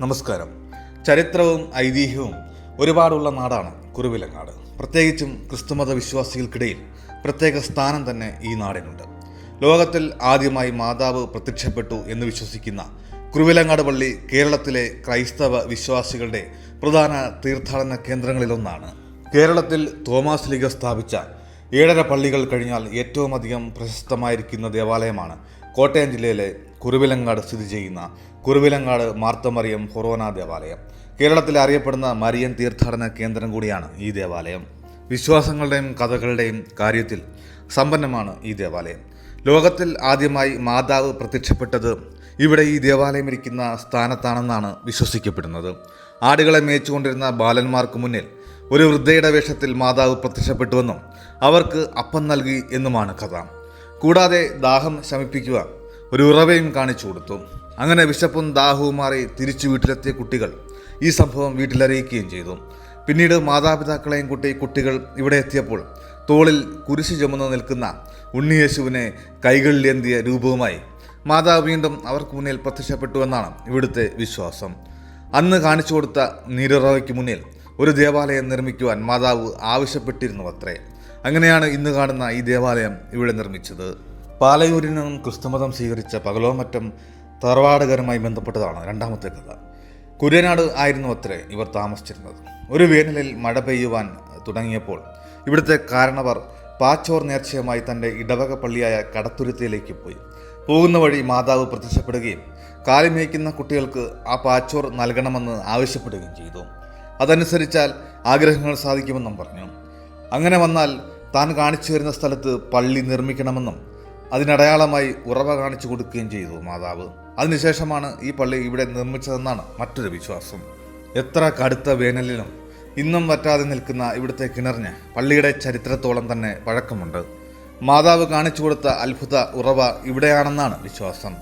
നമസ്കാരം. ചരിത്രവും ഐതിഹ്യവും ഒരുപാടുള്ള നാടാണ് കുറുവിലങ്ങാട്. പ്രത്യേകിച്ചും ക്രിസ്തുമത വിശ്വാസികൾക്കിടയിൽ പ്രത്യേക സ്ഥാനം തന്നെ ഈ നാടിനുണ്ട്. ലോകത്തിൽ ആദ്യമായി മാതാവ് പ്രത്യക്ഷപ്പെട്ടു എന്ന് വിശ്വസിക്കുന്ന കുറുവിലങ്ങാട് പള്ളി കേരളത്തിലെ ക്രൈസ്തവ വിശ്വാസികളുടെ പ്രധാന തീർത്ഥാടന കേന്ദ്രങ്ങളിലൊന്നാണ്. കേരളത്തിൽ തോമാസ് ലീഗ സ്ഥാപിച്ച ഏഴര പള്ളികൾ കഴിഞ്ഞാൽ ഏറ്റവും അധികം പ്രശസ്തമായിരിക്കുന്ന ദേവാലയമാണ് കോട്ടയം ജില്ലയിലെ കുറുവിലങ്ങാട് സ്ഥിതി ചെയ്യുന്ന കുറുവിലങ്ങാട് മാർത്തമറിയം ഫൊറോന ദേവാലയം. കേരളത്തിൽ അറിയപ്പെടുന്ന മരിയൻ തീർത്ഥാടന കേന്ദ്രം കൂടിയാണ് ഈ ദേവാലയം. വിശ്വാസങ്ങളുടെയും കഥകളുടെയും കാര്യത്തിൽ സമ്പന്നമാണ് ഈ ദേവാലയം. ലോകത്തിൽ ആദ്യമായി മാതാവ് പ്രത്യക്ഷപ്പെട്ടത് ഇവിടെ ഈ ദേവാലയം ഇരിക്കുന്ന സ്ഥാനത്താണെന്നാണ് വിശ്വസിക്കപ്പെടുന്നത്. ആടുകളെ മേച്ചുകൊണ്ടിരുന്ന ബാലന്മാർക്ക് മുന്നിൽ ഒരു വൃദ്ധയുടെ വേഷത്തിൽ മാതാവ് പ്രത്യക്ഷപ്പെട്ടുവെന്നും അവർക്ക് അപ്പം നൽകി എന്നുമാണ് കഥ. കൂടാതെ ദാഹം ശമിപ്പിക്കുക ഒരു ഉറവയും കാണിച്ചു കൊടുത്തു. അങ്ങനെ വിശപ്പും ദാഹവും മാറി തിരിച്ചു വീട്ടിലെത്തിയ കുട്ടികൾ ഈ സംഭവം വീട്ടിലറിയിക്കുകയും ചെയ്തു. പിന്നീട് മാതാപിതാക്കളെയും കുട്ടി കുട്ടികൾ ഇവിടെ എത്തിയപ്പോൾ തോളിൽ കുരിശ് ചുമന്ന് നിൽക്കുന്ന ഉണ്ണിയേശുവിനെ കൈകളിലേന്തിയ രൂപവുമായി മാതാവ് വീണ്ടും അവർക്ക് മുന്നിൽ പ്രത്യക്ഷപ്പെട്ടു എന്നാണ് ഇവിടുത്തെ വിശ്വാസം. അന്ന് കാണിച്ചു കൊടുത്ത നീരുറവയ്ക്ക് മുന്നിൽ ഒരു ദേവാലയം നിർമ്മിക്കുവാൻ മാതാവ് ആവശ്യപ്പെട്ടിരുന്നു അത്രേ അങ്ങനെയാണ് ഇന്ന് കാണുന്ന ഈ ദേവാലയം ഇവിടെ നിർമ്മിച്ചത്. പാലയൂരിൽ നിന്നും ക്രിസ്തുമതം സ്വീകരിച്ച പകലോമറ്റം തറവാടുകാരുമായി ബന്ധപ്പെട്ടതാണ് രണ്ടാമത്തെ കഥ. കുര്യനാട് ആയിരുന്നു അത്രേ ഇവർ താമസിച്ചിരുന്നത്. ഒരു വേനലിൽ മഴ പെയ്യുവാൻ തുടങ്ങിയപ്പോൾ ഇവിടുത്തെ കാരണവർ പാച്ചോർ നേർച്ചയുമായി തന്റെ ഇടവക പള്ളിയായ കടത്തുരുത്തിയിലേക്ക് പോയി. പോകുന്ന വഴി മാതാവ് പ്രത്യക്ഷപ്പെടുകയും കാലിമേയ്ക്കുന്ന കുട്ടികൾക്ക് ആ പാച്ചോർ നൽകണമെന്ന് ആവശ്യപ്പെടുകയും ചെയ്തു. അതനുസരിച്ചാൽ ആഗ്രഹങ്ങൾ സാധിക്കുമെന്നും പറഞ്ഞു. അങ്ങനെ വന്നാൽ താൻ കാണിച്ചു വരുന്ന സ്ഥലത്ത് പള്ളി നിർമ്മിക്കണമെന്നും അതിനടയാളമായി ഉറവ കാണിച്ചു കൊടുക്കുകയും ചെയ്തു മാതാവ്. അതിനുശേഷമാണ് ഈ പള്ളി ഇവിടെ നിർമ്മിച്ചതെന്നാണ് മറ്റൊരു വിശ്വാസം. എത്ര കടുത്ത വേനലിലും ഇന്നും വറ്റാതെ നിൽക്കുന്ന ഇവിടുത്തെ കിണറിന് പള്ളിയുടെ ചരിത്രത്തോളം തന്നെ പഴക്കമുണ്ട്. മാതാവ് കാണിച്ചു കൊടുത്ത അത്ഭുത ഉറവ ഇവിടെയാണെന്നാണ് വിശ്വാസം.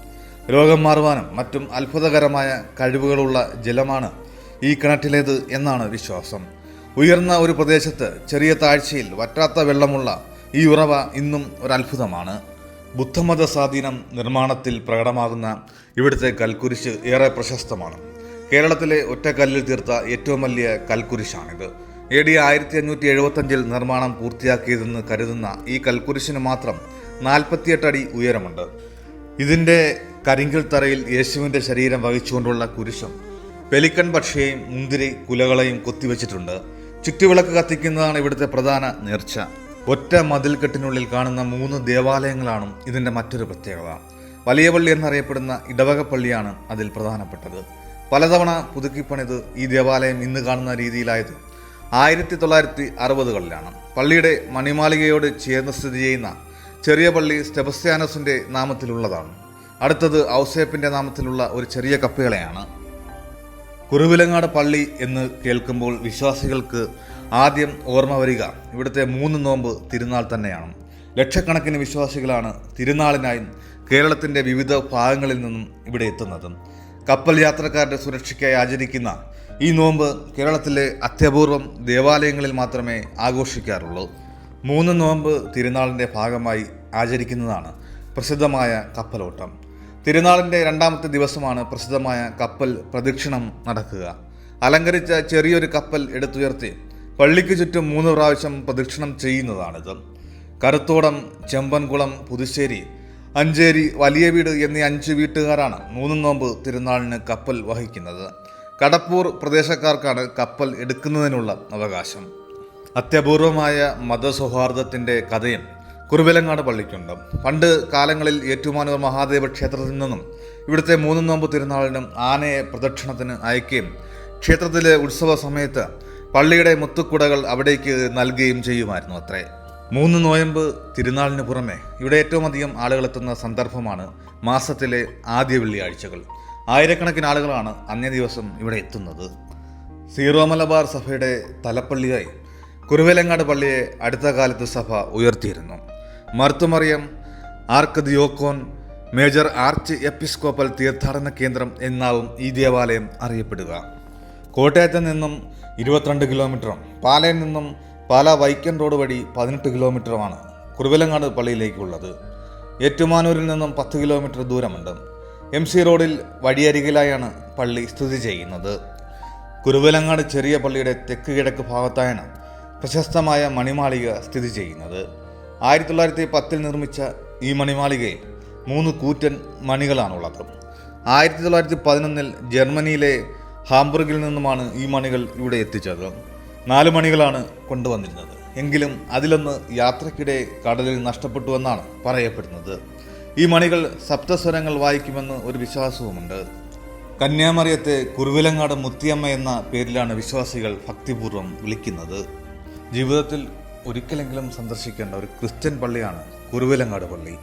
രോഗം മാറുവാനും മറ്റും അത്ഭുതകരമായ കഴിവുകളുള്ള ജലമാണ് ഈ കിണറ്റിലേത് എന്നാണ് വിശ്വാസം. ഉയർന്ന ഒരു പ്രദേശത്ത് ചെറിയ താഴ്ചയിൽ വറ്റാത്ത വെള്ളമുള്ള ഈ ഉറവ ഇന്നും ഒരത്ഭുതമാണ്. ബുദ്ധമത സ്വാധീനം നിർമ്മാണത്തിൽ പ്രകടമാകുന്ന ഇവിടുത്തെ കൽക്കുരിശ് ഏറെ പ്രശസ്തമാണ്. കേരളത്തിലെ ഒറ്റക്കല്ലിൽ തീർത്ത ഏറ്റവും വലിയ കൽക്കുരിശാണിത്. എ ഡി ആയിരത്തി അഞ്ഞൂറ്റി എഴുപത്തഞ്ചിൽ നിർമ്മാണം പൂർത്തിയാക്കിയതെന്ന് കരുതുന്ന ഈ കൽക്കുരിശിന് മാത്രം നാൽപ്പത്തിയെട്ട് അടി ഉയരമുണ്ട്. ഇതിന്റെ കരിങ്കിൽ തറയിൽ യേശുവിന്റെ ശരീരം വഹിച്ചുകൊണ്ടുള്ള കുരിശും പെലിക്കൺ പക്ഷിയെയും മുന്തിരി കുലകളെയും കൊത്തിവെച്ചിട്ടുണ്ട്. ചുറ്റുവിളക്ക് കത്തിക്കുന്നതാണ് ഇവിടുത്തെ പ്രധാന നേർച്ച. ഒറ്റ മതിൽക്കെട്ടിനുള്ളിൽ കാണുന്ന മൂന്ന് ദേവാലയങ്ങളാണ് ഇതിന്റെ മറ്റൊരു പ്രത്യേകത. വലിയ പള്ളി എന്നറിയപ്പെടുന്ന ഇടവക പള്ളിയാണ് അതിൽ പ്രധാനപ്പെട്ടത്. പലതവണ പുതുക്കിപ്പണിത് ഈ ദേവാലയം ഇന്ന് കാണുന്ന രീതിയിലായത് ആയിരത്തി തൊള്ളായിരത്തി അറുപതുകളിലാണ് പള്ളിയുടെ മണിമാളികയോട് ചേർന്ന് സ്ഥിതി ചെയ്യുന്ന ചെറിയ പള്ളി സ്റ്റെബസ്ത്യാനസിന്റെ നാമത്തിലുള്ളതാണ്. അടുത്തത് ഔസേപ്പിന്റെ നാമത്തിലുള്ള ഒരു ചെറിയ കപ്പുകളെയാണ്. കുറുവിലങ്ങാട് പള്ളി എന്ന് കേൾക്കുമ്പോൾ വിശ്വാസികൾക്ക് ആദ്യം ഓർമ്മ വരിക. ഇവിടുത്തെ മൂന്ന് നോമ്പ് തിരുനാൾ തന്നെയാണ്. ലക്ഷക്കണക്കിന് വിശ്വാസികളാണ് തിരുനാളിനായും കേരളത്തിന്റെ വിവിധ ഭാഗങ്ങളിൽ നിന്നും ഇവിടെ എത്തുന്നത്. കപ്പൽ യാത്രക്കാരുടെ സുരക്ഷയ്ക്കായി ആചരിക്കുന്ന ഈ നോമ്പ് കേരളത്തിലെ അത്യപൂർവം ദേവാലയങ്ങളിൽ മാത്രമേ ആഘോഷിക്കാറുള്ളൂ. മൂന്ന് നോമ്പ് തിരുനാളിന്റെ ഭാഗമായി ആചരിക്കുന്നതാണ് പ്രസിദ്ധമായ കപ്പലോട്ടം. തിരുനാളിന്റെ രണ്ടാമത്തെ ദിവസമാണ് പ്രസിദ്ധമായ കപ്പൽ പ്രദക്ഷിണം നടക്കുക. അലങ്കരിച്ച ചെറിയൊരു കപ്പൽ എടുത്തുയർത്തി പള്ളിക്ക് ചുറ്റും മൂന്ന് പ്രാവശ്യം പ്രദക്ഷിണം ചെയ്യുന്നതാണിത്. കരുത്തോടം ചെമ്പൻകുളം പുതുശ്ശേരി അഞ്ചേരി വലിയ വീട് എന്നീ അഞ്ച് വീട്ടുകാരാണ് മൂന്ന് നോമ്പ് തിരുനാളിന് കപ്പൽ വഹിക്കുന്നത്. കടപ്പൂർ പ്രദേശക്കാർക്കാണ് കപ്പൽ എടുക്കുന്നതിനുള്ള അവകാശം. അത്യപൂർവമായ മതസൗഹാർദ്ദത്തിന്റെ കഥയും കുറുവിലങ്ങാട് പള്ളിക്കുണ്ട്. പണ്ട് കാലങ്ങളിൽ ഏറ്റുമാനൂർ മഹാദേവ ക്ഷേത്രത്തിൽ നിന്നും ഇവിടുത്തെ മൂന്ന് നോമ്പ് തിരുനാളിനും ആനയെ പ്രദക്ഷിണത്തിന് അയക്കുകയും ക്ഷേത്രത്തിലെ ഉത്സവ സമയത്ത് പള്ളിയുടെ മുത്തുക്കുടകൾ അവിടേക്ക് നൽകുകയും ചെയ്യുമായിരുന്നു അത്രേ. മൂന്ന് നോയമ്പ് തിരുനാളിന് പുറമെ ഇവിടെ ഏറ്റവും അധികം ആളുകൾ എത്തുന്ന സന്ദർഭമാണ് മാസത്തിലെ ആദ്യ വെള്ളിയാഴ്ചകൾ. ആയിരക്കണക്കിന് ആളുകളാണ് അന്നേ ദിവസം ഇവിടെ എത്തുന്നത്. സീറോ മലബാർ സഭയുടെ തലപ്പള്ളിയായി കുറുവേലങ്ങാട് പള്ളിയെ അടുത്ത കാലത്ത് സഭ ഉയർത്തിയിരുന്നു. Marthmariam archdeacon major archiepiscopal തീർത്ഥാടന കേന്ദ്രം എന്നാവും ഈ ദേവാലയം അറിയപ്പെടുക. കോട്ടയത്ത് നിന്നും ഇരുപത്തിരണ്ട് കിലോമീറ്ററും പാലയിൽ നിന്നും പാല വൈക്കൻ റോഡ് വഴി പതിനെട്ട് കിലോമീറ്ററുമാണ് കുറുവിലങ്ങാട് പള്ളിയിലേക്കുള്ളത്. ഏറ്റുമാനൂരിൽ നിന്നും പത്ത് കിലോമീറ്റർ ദൂരമുണ്ട്. എം സി റോഡിൽ വഴിയരികിലായാണ് പള്ളി സ്ഥിതി ചെയ്യുന്നത്. കുറുവിലങ്ങാട് ചെറിയ പള്ളിയുടെ തെക്ക് കിഴക്ക് ഭാഗത്തായാണ് പ്രശസ്തമായ മണിമാളിക സ്ഥിതി ചെയ്യുന്നത്. ആയിരത്തി തൊള്ളായിരത്തി പത്തിൽ നിർമ്മിച്ച ഈ മണിമാളികയിൽ മൂന്ന് കൂറ്റൻ മണികളാണുള്ളത്. ആയിരത്തി തൊള്ളായിരത്തി പതിനൊന്നിൽ ജർമ്മനിയിലെ ഹാംബർഗിൽ നിന്നുമാണ് ഈ മണികൾ ഇവിടെ എത്തിച്ചത്. നാല് മണികളാണ് കൊണ്ടുവന്നിരുന്നത്. എങ്കിലും അതിലൊന്ന് യാത്രക്കിടെ കടലിൽ നഷ്ടപ്പെട്ടുവെന്നാണ് പറയപ്പെടുന്നത്. ഈ മണികൾ സപ്തസ്വരങ്ങൾ വായിക്കുമെന്ന് ഒരു വിശ്വാസവുമുണ്ട്. കന്യാമറിയത്തെ കുറുവിലങ്ങാട് മുത്തിയമ്മ എന്ന പേരിലാണ് വിശ്വാസികൾ ഭക്തിപൂർവം വിളിക്കുന്നത്. ജീവിതത്തിൽ ഒരിക്കലെങ്കിലും സന്ദർശിക്കേണ്ട ഒരു ക്രിസ്ത്യൻ പള്ളിയാണ് കുറുവിലങ്ങാട് പള്ളി.